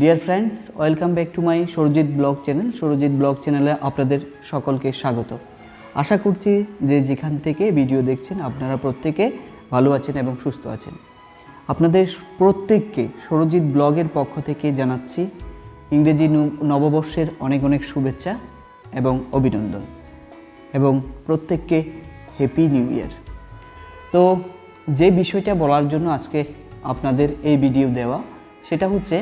Dear friends welcome back to my Sarajit blog channel Sarajit blog চ্যানেলে আপনাদের সকলকে স্বাগত। আশা করছি যে যেখান থেকে ভিডিও দেখছেন, আপনারা প্রত্যেকে ভালো আছেন এবং সুস্থ আছেন। আপনাদের প্রত্যেককে সরজিৎ ব্লগের পক্ষ থেকে জানাচ্ছি ইংরেজি নববর্ষের অনেক অনেক শুভেচ্ছা এবং অভিনন্দন এবং প্রত্যেককে হ্যাপি নিউ ইয়ার তো যে বিষয়টা বলার জন্য আজকে আপনাদের এই ভিডিও দেওয়া, সেটা হচ্ছে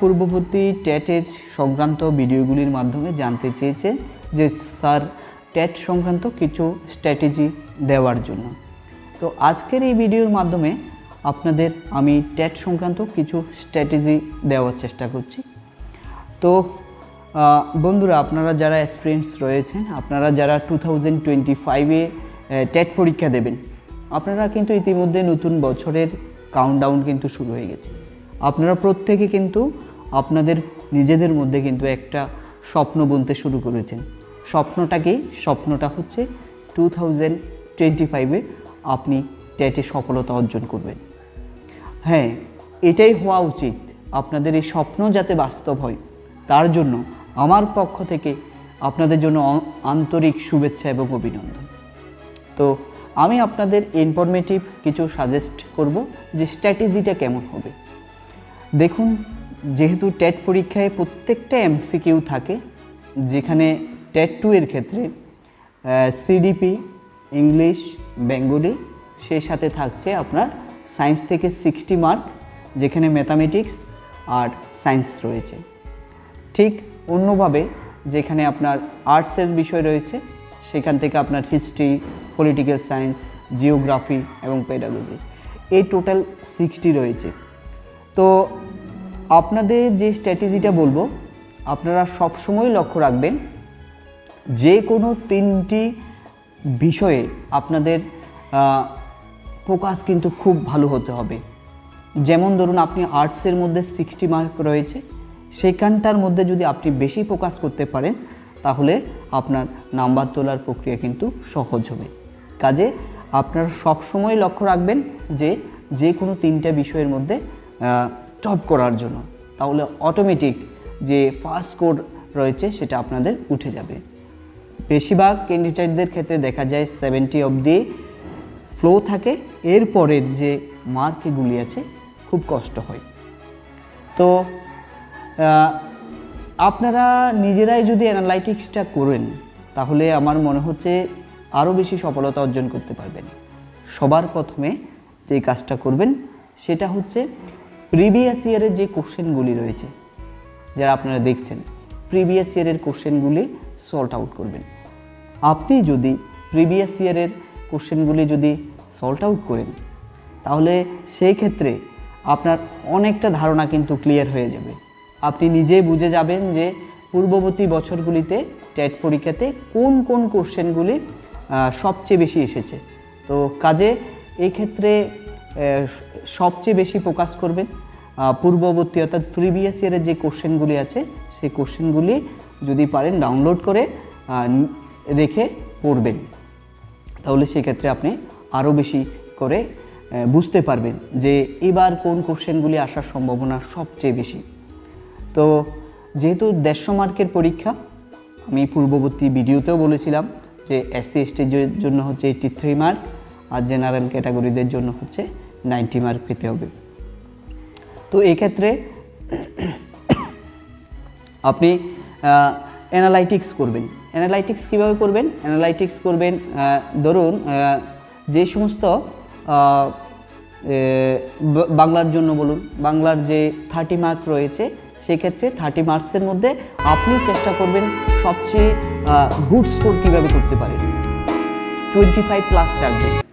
পূর্ববর্তী ট্যাটের সংক্রান্ত ভিডিওগুলির মাধ্যমে জানতে চেয়েছে যে স্যার ট্যাট সংক্রান্ত কিছু স্ট্র্যাটেজি দেওয়ার জন্য। তো আজকের এই ভিডিওর মাধ্যমে আপনাদের আমি ট্যাট সংক্রান্ত কিছু স্ট্র্যাটেজি দেওয়ার চেষ্টা করছি। তো বন্ধুরা, আপনারা যারা এক্সপিরিয়েন্স রয়েছেন, আপনারা যারা টু থাউজেন্ড টোয়েন্টি ফাইভে টেট পরীক্ষা দেবেন, আপনারা কিন্তু ইতিমধ্যে নতুন বছরের কাউন্টডাউন কিন্তু শুরু হয়ে গেছে। আপনারা প্রত্যেকে কিন্তু আপনাদের নিজেদের মধ্যে কিন্তু একটা স্বপ্ন বুনতে শুরু করেছেন। স্বপ্নটা কি স্বপ্নটা হচ্ছে টু থাউজেন্ড টোয়েন্টি ফাইভে আপনি টেটে সফলতা অর্জন করবেন। হ্যাঁ এটাই হওয়া উচিত। আপনাদের এই স্বপ্ন যাতে বাস্তব হয়, তার জন্য আমার পক্ষ থেকে আপনাদের জন্য আন্তরিক শুভেচ্ছা এবং অভিনন্দন। তো আমি আপনাদের ইনফরমেটিভ কিছু সাজেস্ট করব যে স্ট্র্যাটেজিটা কেমন হবে। দেখুন, যেহেতু টেট পরীক্ষায় প্রত্যেকটা এমসিকিউ থাকে, যেখানে টেট টু এর ক্ষেত্রে সিডিপি ইংলিশ বেঙ্গলি সেই সাথে থাকছে আপনার সায়েন্স থেকে সিক্সটি মার্ক যেখানে ম্যাথামেটিক্স আর সায়েন্স রয়েছে। ঠিক অন্যভাবে যেখানে আপনার আর্টসের বিষয় রয়েছে, সেখান থেকে আপনার হিস্ট্রি পলিটিক্যাল সায়েন্স জিওগ্রাফি এবং পেডাগজি এই টোটাল সিক্সটি রয়েছে। তো আপনাদের যে স্ট্র্যাটেজিটা বলব, আপনারা সবসময় লক্ষ্য রাখবেন, যে কোনো তিনটি বিষয়ে আপনাদের ফোকাস কিন্তু খুব ভালো হতে হবে। যেমন ধরুন, আপনি আর্টসের মধ্যে সিক্সটি মার্ক রয়েছে সেইখানটার মধ্যে যদি আপনি বেশি ফোকাস করতে পারেন, তাহলে আপনার নাম্বার তোলার প্রক্রিয়া কিন্তু সহজ হবে। কাজে আপনারা সবসময় লক্ষ্য রাখবেন যে যে কোনো তিনটা বিষয়ের মধ্যে টপ করার জন্য। তাহলে অটোমেটিক যে ফার্স্ট কোড রয়েছে, সেটা আপনাদের উঠে যাবে। বেশিরভাগ ক্যান্ডিডেটদের ক্ষেত্রে দেখা যায় সেভেন্টি অবধি ফ্লো থাকে। এরপরের যে মার্কগুলি আছে, খুব কষ্ট হয়। তো আপনারা নিজেরাই যদি অ্যানালাইটিক্সটা করেন, তাহলে আমার মনে হচ্ছে আরও বেশি সফলতা অর্জন করতে পারবেন। সবার প্রথমে যে কাজটা করবেন, সেটা হচ্ছে প্রিভিয়াস ইয়ারের যে কোশ্চেনগুলি রয়েছে, যারা আপনারা দেখছেন প্রিভিয়াস ইয়ারের কোশ্চেনগুলি সল্ট আউট করবেন। আপনি যদি প্রিভিয়াস ইয়ারের কোশ্চেনগুলি যদি সল্ট আউট করেন, তাহলে সেই ক্ষেত্রে আপনার অনেকটা ধারণা কিন্তু ক্লিয়ার হয়ে যাবে। আপনি নিজেই বুঝে যাবেন যে পূর্ববর্তী বছরগুলিতে টেট পরীক্ষাতে কোন কোন কোশ্চেনগুলি সবচেয়ে বেশি এসেছে। তো কাজে এই ক্ষেত্রে সবচেয়ে বেশি ফোকাস করবেন পূর্ববর্তী অর্থাৎ প্রিভিয়াস ইয়ারের যে কোশ্চেনগুলি আছে, সেই কোশ্চেনগুলি যদি পারেন ডাউনলোড করে রেখে পড়বেন। তাহলে সেক্ষেত্রে আপনি আরও বেশি করে বুঝতে পারবেন যে এবার কোন কোশ্চেনগুলি আসার সম্ভাবনা সবচেয়ে বেশি। তো যেহেতু দেড়শো মার্কের পরীক্ষা, আমি পূর্ববর্তী ভিডিওতেও বলেছিলাম যে এসসি এসটির জন্য হচ্ছে এইটটি থ্রি মার্ক আর জেনারেল ক্যাটাগরিদের জন্য হচ্ছে নাইনটি মার্ক পেতে হবে। তো এক্ষেত্রে আপনি অ্যানালাইটিক্স করবেন। অ্যানালাইটিক্স কীভাবে করবেন? অ্যানালাইটিক্স করবেন ধরুন যে সমস্ত বাংলার জন্য বলুন, বাংলার যে থার্টি মার্ক রয়েছে সেক্ষেত্রে থার্টি মার্কসের মধ্যে আপনি চেষ্টা করবেন সবচেয়ে গুড স্কোর কীভাবে করতে পারেন। টোয়েন্টি ফাইভ প্লাস রাখবেন